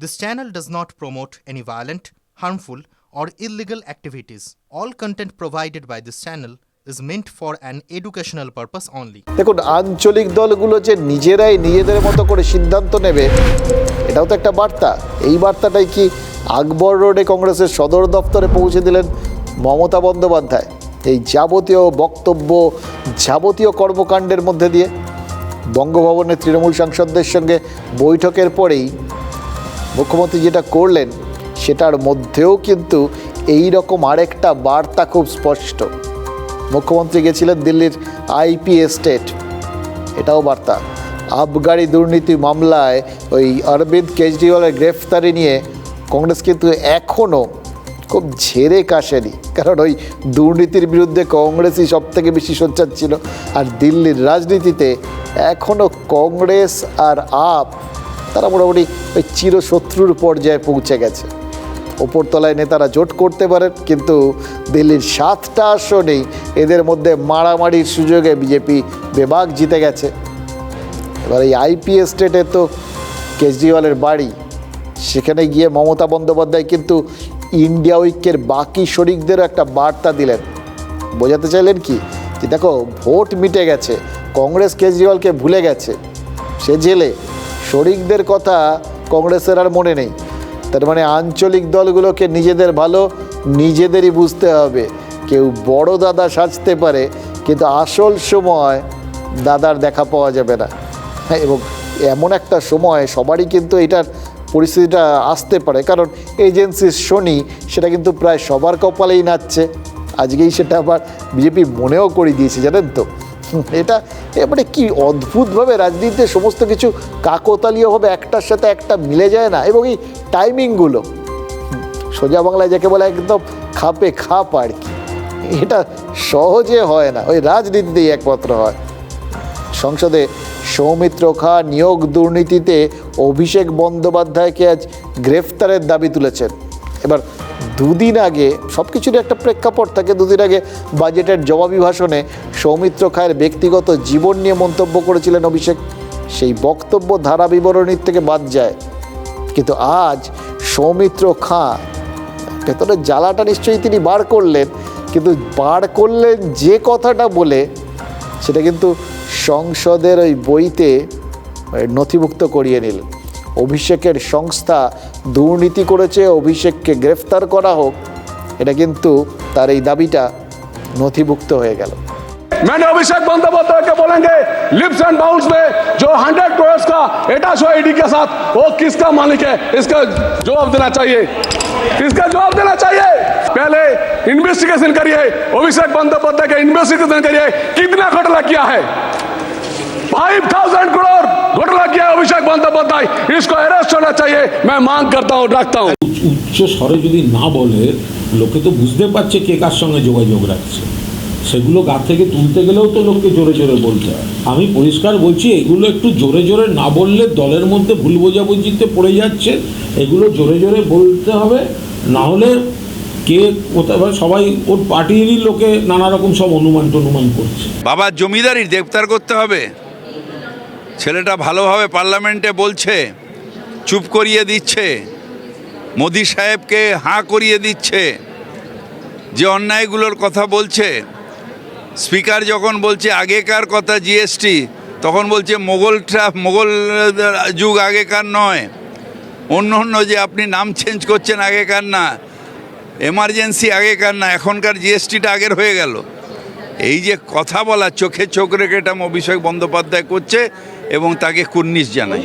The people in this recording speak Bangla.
This channel does not promote any violent, harmful, or illegal activities. All content provided by this channel is meant for an educational purpose only. দেখুন আঞ্চলিক দলগুলো যে নিজেরাই নিজেদের মতো করে সিদ্ধান্ত নেবে এটাও তো একটা বার্তা এই বার্তাটাই কি আকবর রোডে কংগ্রেসের সদর দপ্তরে পৌঁছে দিলেন মমতা বন্দ্যোপাধ্যায় এই যাবতীয় বক্তব্য যাবতীয় কর্মকাণ্ডের মধ্যে দিয়ে বঙ্গভবনের তৃণমূল সাংসদদের সঙ্গে বৈঠকের পরেই মুখ্যমন্ত্রী যেটা করলেন, সেটার মধ্যেও কিন্তু এই রকম আরেকটা বার্তা খুব স্পষ্ট। মুখ্যমন্ত্রী গেছিলেন দিল্লির আইপি এস্টেট। এটাও বার্তা। আবগারি দুর্নীতি মামলায় ওই অরবিন্দ কেজরিওয়ালের গ্রেফতারি নিয়ে কংগ্রেস কিন্তু এখনও খুব ঝেড়ে কাশেনি। কারণ ওই দুর্নীতির বিরুদ্ধে কংগ্রেসই সব থেকে বেশি সোচ্চার ছিল। আর দিল্লির রাজনীতিতে এখনও কংগ্রেস আর আপ তারা মোটামুটি ওই চিরশত্রুর পর্যায়ে পৌঁছে গেছে। ওপরতলায় নেতারা জোট করতে পারেন, কিন্তু দিল্লির সাতটা আসনেই এদের মধ্যে মারামারির সুযোগে বিজেপি বেবাগ জিতে গেছে। এবার এই আইপিএস স্টেটে তো কেজরিওয়ালের বাড়ি, সেখানে গিয়ে মমতা বন্দ্যোপাধ্যায় কিন্তু ইন্ডিয়া উইকের বাকি শরিকদেরও একটা বার্তা দিলেন। বোঝাতে চাইলেন কি? যে দেখো, ভোট মিটে গেছে, কংগ্রেস কেজরিওয়ালকে ভুলে গেছে। সে জেলে শরিকদের কথা কংগ্রেসের আর মনে নেই। তার মানে আঞ্চলিক দলগুলোকে নিজেদের ভালো নিজেদেরই বুঝতে হবে। কেউ বড় দাদা সাজতে পারে, কিন্তু আসল সময় দাদার দেখা পাওয়া যাবে না। এবং এমন একটা সময় সবারই কিন্তু এটার পরিস্থিতিটা আসতে পারে। কারণ এজেন্সির শনি, সেটা কিন্তু প্রায় সবার কপালেই নাচছে। আজকেই সেটা আবার বিজেপি মনেও করে দিয়েছে, জানেন তো? এটা এবারে কি অদ্ভুতভাবে রাজনীতিতে সমস্ত কিছু কাকতালীয়ভাবে একটার সাথে একটা মিলে যায় না এবং এই টাইমিংগুলো সোজা বাংলায় যাকে বলে একদম খাপে খাপ আর কি। এটা সহজে হয় না, ওই রাজনীতিতেই একমাত্র হয়। সংসদে সৌমিত্র খা নিয়োগ দুর্নীতিতে অভিষেক বন্দ্যোপাধ্যায়কে আজ গ্রেফতারের দাবি তুলেছেন। এবার দুদিন আগে সব কিছুরই একটা প্রেক্ষাপট থাকে, দুদিন আগে বাজেটের জবাবি ভাষণে সৌমিত্র খায়ের ব্যক্তিগত জীবন নিয়ে মন্তব্য করেছিলেন অভিষেক। সেই বক্তব্য ধারা বিবরণীর থেকে বাদ যায়। কিন্তু আজ সৌমিত্র খাঁ, ভেতরে জ্বালাটা নিশ্চয়ই তিনি বার করলেন, কিন্তু বার করলেন যে কথাটা বলে, সেটা কিন্তু সংসদের ওই বইতে নথিভুক্ত করিয়ে নিলেন। অভিষেকের সংস্থা দুর্নীতি করেছে অভিষেককে গ্রেফতার করা হোক এটা কিন্তু তার এই দাবিটা নথিভুক্ত হয়ে গেল मैंने अभिषेक बंदोपाध्याय के बोलेंगे लिप्स एंड बाउंस में जो हंड्रेड करोड़ का एटा शो ईडी के साथ वो किसका मालिक है इसका जवाब देना चाहिए इसका जवाब देना चाहिए पहले इन्वेस्टिगेशन करिए अभिषेक बंदोपाध्याय का इन्वेस्टिगेशन करिए कितना घोटाला किया है फाइव थाउजेंड करोड़ घोटाला किया है अभिषेक बंदोपाध्याय इसको अरेस्ट होना चाहिए मैं मांग करता हूँ रखता हूँ উচ্চ স্বরে যদি না বলে লোকে তো বুঝতে পারছে কে কার সঙ্গে যোগাযোগ রাখছে সেগুলো গা থেকে তুলতে গেলেও তো লোককে জোরে জোরে বলতে হয় আমি পরিষ্কার বলছি এগুলো একটু জোরে জোরে না বললে দলের মধ্যে ভুল বোঝাবুঝিতে পড়ে যাচ্ছে এগুলো জোরে জোরে বলতে হবে না হলে কে কোথায় সবাই ওর পার্টিরই লোকে নানা রকম সব অনুমান টনুমান করছে বাবার জমিদারি গ্রেপ্তার করতে হবে ছেলেটা ভালোভাবে পার্লামেন্টে বলছে, চুপ করিয়ে দিচ্ছে, মোদি সাহেবকে হাঁ করিয়ে দিচ্ছে, যে অন্যায়গুলোর কথা বলছে। স্পিকার যখন বলছে আগেকার কথা জিএসটি, তখন বলছে মোগলটা মোগল যুগ আগেকার নয়। অন্য অন্য যে আপনি নাম চেঞ্জ করছেন আগেকার না, এমার্জেন্সি আগেকার না, এখনকার জিএসটিটা আগের হয়ে গেল। এই যে কথা বলা, চোখে চোখ রেখে এটা অভিষেক বন্দ্যোপাধ্যায় করছে এবং তাকে কুর্নিশ জানাই।